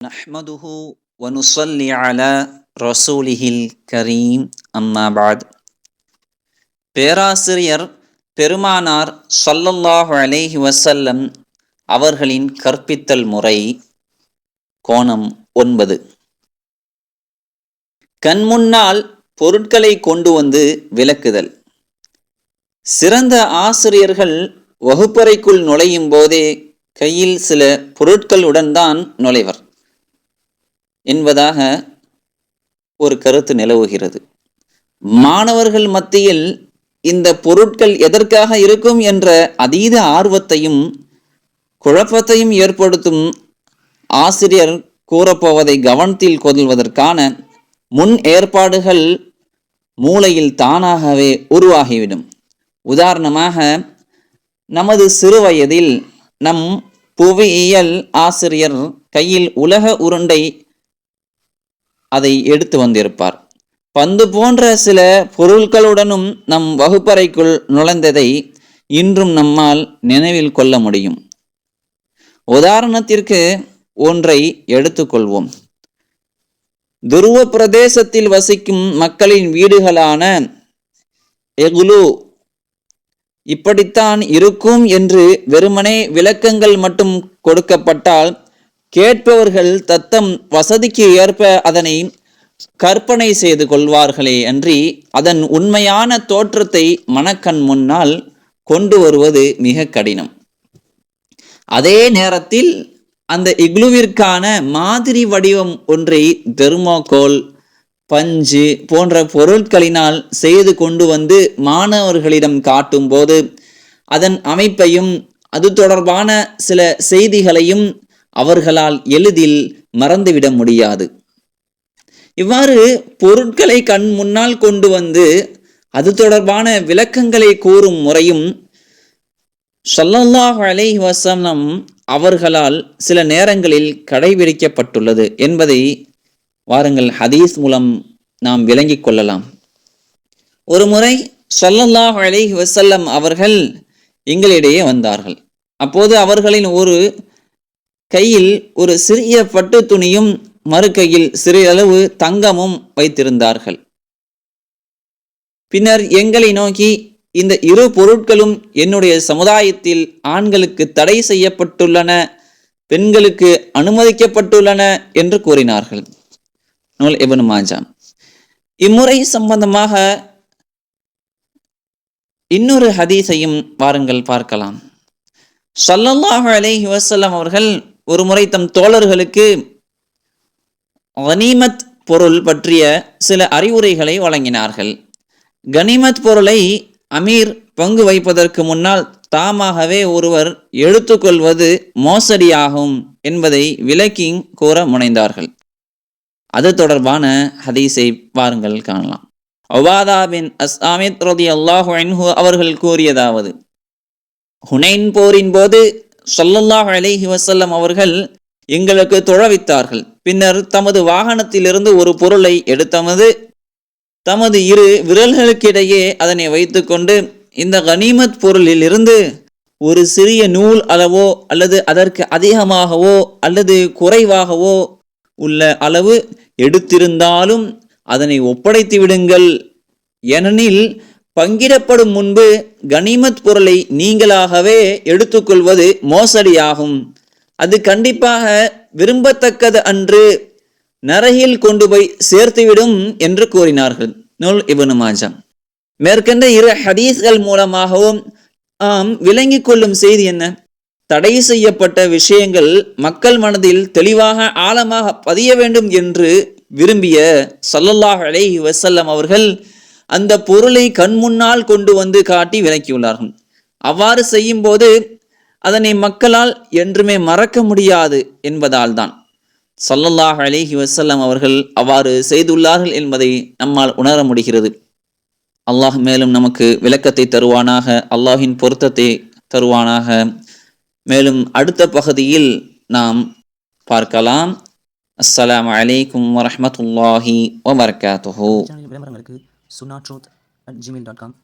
نحمده ونصلي على رسوله الكريم أما بعد பேராசிரியர் பெருமானார் ஸல்லல்லாஹு அலைஹி வஸல்லம் அவர்களின் கற்பித்தல் முறை கோணம் ஒன்பது கண்முன்னால் பொருட்களை கொண்டு வந்து விளக்குதல் சிறந்த ஆசிரியர்கள் வகுப்பறைக்குள் நுழையும் போதே கையில் சில பொருட்களுடன் தான் நுழைவர் என்பதாக ஒரு கருத்து நிலவுகிறது. மாணவர்கள் மத்தியில் இந்த பொருட்கள் எதற்காக இருக்கும் என்ற அதீத ஆர்வத்தையும் குழப்பத்தையும் ஏற்படுத்தும் ஆசிரியர் கூறப்போவதை கவனத்தில் கொள்வதற்கான முன் ஏற்பாடுகள் மூளையில் தானாகவே உருவாகிவிடும். உதாரணமாக நமது சிறு வயதில் நம் புவியியல் ஆசிரியர் கையில் உலக உருண்டை அதை எடுத்து வந்திருப்பார். பந்து போன்ற சில பொருட்களுடனும் நம் வகுப்பறைக்குள் நுழைந்ததை இன்றும் நம்மால் நினைவில் கொள்ள முடியும். உதாரணத்திற்கு ஒன்றை எடுத்துக்கொள்வோம். துருவ பிரதேசத்தில் வசிக்கும் மக்களின் வீடுகளான எகுலு இப்படித்தான் இருக்கும் என்று வெறுமனே விளக்கங்கள் மட்டும் கொடுக்கப்பட்டால் கேட்பவர்கள் தத்தம் வசதிக்கு ஏற்ப அதனை கற்பனை செய்து கொள்வார்களே அன்றி அதன் உண்மையான தோற்றத்தை மனக்கண் முன்னால் கொண்டு வருவது மிக கடினம். அதே நேரத்தில் அந்த இக்லுவிற்கான மாதிரி வடிவம் ஒன்றை தெர்மோகோல் பஞ்சு போன்ற பொருட்களினால் செய்து கொண்டு வந்து மாணவர்களிடம் காட்டும்போது அதன் அமைப்பையும் அது தொடர்பான சில செய்திகளையும் அவர்களால் எளிதில் மறந்துவிட முடியாது. இவ்வாறு பொருட்களை கண் முன்னால் கொண்டு வந்து அது தொடர்பான விளக்கங்களை கூறும் முறையும் சொல்லல்லாஹ் அலை வசனம் அவர்களால் சில நேரங்களில் கடைபிடிக்கப்பட்டுள்ளது என்பதை வாருங்கள் ஹதீஸ் மூலம் நாம் விளங்கிக் கொள்ளலாம். ஒரு முறை சொல்லல்லாஹ் அலைஹி வசல்லம் அவர்கள் எங்களிடையே வந்தார்கள். அப்போது அவர்களின் ஒரு கையில் ஒரு சிறிய பட்டு துணியும் மறுக்கையில் சிறிதளவு தங்கமும் வைத்திருந்தார்கள். பின்னர் எங்களை நோக்கி இந்த இரு பொருட்களும் என்னுடைய சமுதாயத்தில் ஆண்களுக்கு தடை செய்யப்பட்டுள்ளன பெண்களுக்கு அனுமதிக்கப்பட்டுள்ளன என்று கூறினார்கள். நூல் இபனு மாஜாம் இம்முறை சம்பந்தமாக இன்னொரு ஹதீஸையும் வாருங்கள் பார்க்கலாம். சல்லல்லாஹு அலைஹி வஸல்லம் அவர்கள் ஒரு முறை தம் தோழர்களுக்கு கனிமத் பொருள் பற்றிய சில அறிவுரைகளை வழங்கினார்கள். கனிமத் பொருளை அமீர் பங்கு வைப்பதற்கு முன்னால் தாமாகவே ஒருவர் எடுத்துக்கொள்வது மோசடியாகும் என்பதை விளக்கிங் கூற முனைந்தார்கள். அது தொடர்பான ஹதீஸை பாருங்கள் காணலாம். ஒபாதா பின் அஸ்ஆமித் ரதி அல்லாஹு அவர்கள் கூறியதாவது ஹுனைன் போரின் போது ஸல்லல்லாஹு அலைஹி வசல்லம் அவர்கள் எங்களுக்கு தொழவித்தார்கள். பின்னர் தமது வாகனத்திலிருந்து ஒரு பொருளை எடுத்தமது தமது இரு விரல்களுக்கிடையே அதனை வைத்துக்கொண்டு இந்த கனிமத் பொருளில் இருந்து ஒரு சிறிய நூல் அளவோ அல்லது அதற்கு அதிகமாகவோ அல்லது குறைவாகவோ உள்ள அளவு எடுத்திருந்தாலும் அதனை ஒப்படைத்து விடுங்கள். ஏனெனில் பங்கிடப்படும் முன்பு கனிமத் பொருளை நீங்களாகவே எடுத்துக்கொள்வது மோசடியாகும். அது கண்டிப்பாக விரும்பத்தக்கது அன்று நரகில் கொண்டு போய் சேர்த்துவிடும் என்று கூறினார்கள். நூல் இவனு மாஜா. மேற்கண்ட இரு ஹதீஸ்கள் மூலமாகவும் ஆம் விளங்கிக் கொள்ளும் செய்தி என்ன? தடை செய்யப்பட்ட விஷயங்கள் மக்கள் மனதில் தெளிவாக ஆழமாக பதிய வேண்டும் என்று விரும்பிய சல்லல்லாஹ் அலைஹி வசல்லம் அவர்கள் அந்த பொருளை கண் முன்னால் கொண்டு வந்து காட்டி விளக்கியுள்ளார்கள் அவ்வாறு செய்யும் போது அதனை மக்களால் என்றுமே மறக்க முடியாது என்பதால் தான் ஸல்லல்லாஹு அலைஹி வசல்லம் அவர்கள் அவ்வாறு செய்துள்ளார்கள் என்பதை நம்மால் உணர முடிகிறது. அல்லாஹ் மேலும் நமக்கு விளக்கத்தை தருவானாக அல்லாஹின் பொருத்தத்தை தருவானாக. மேலும் அடுத்த பகுதியில் நாம் பார்க்கலாம். அஸ்ஸலாம் அலைக்கும் வரமத்துல்லாஹி வபரகாத்துஹு. सुना truth at Gmail dot com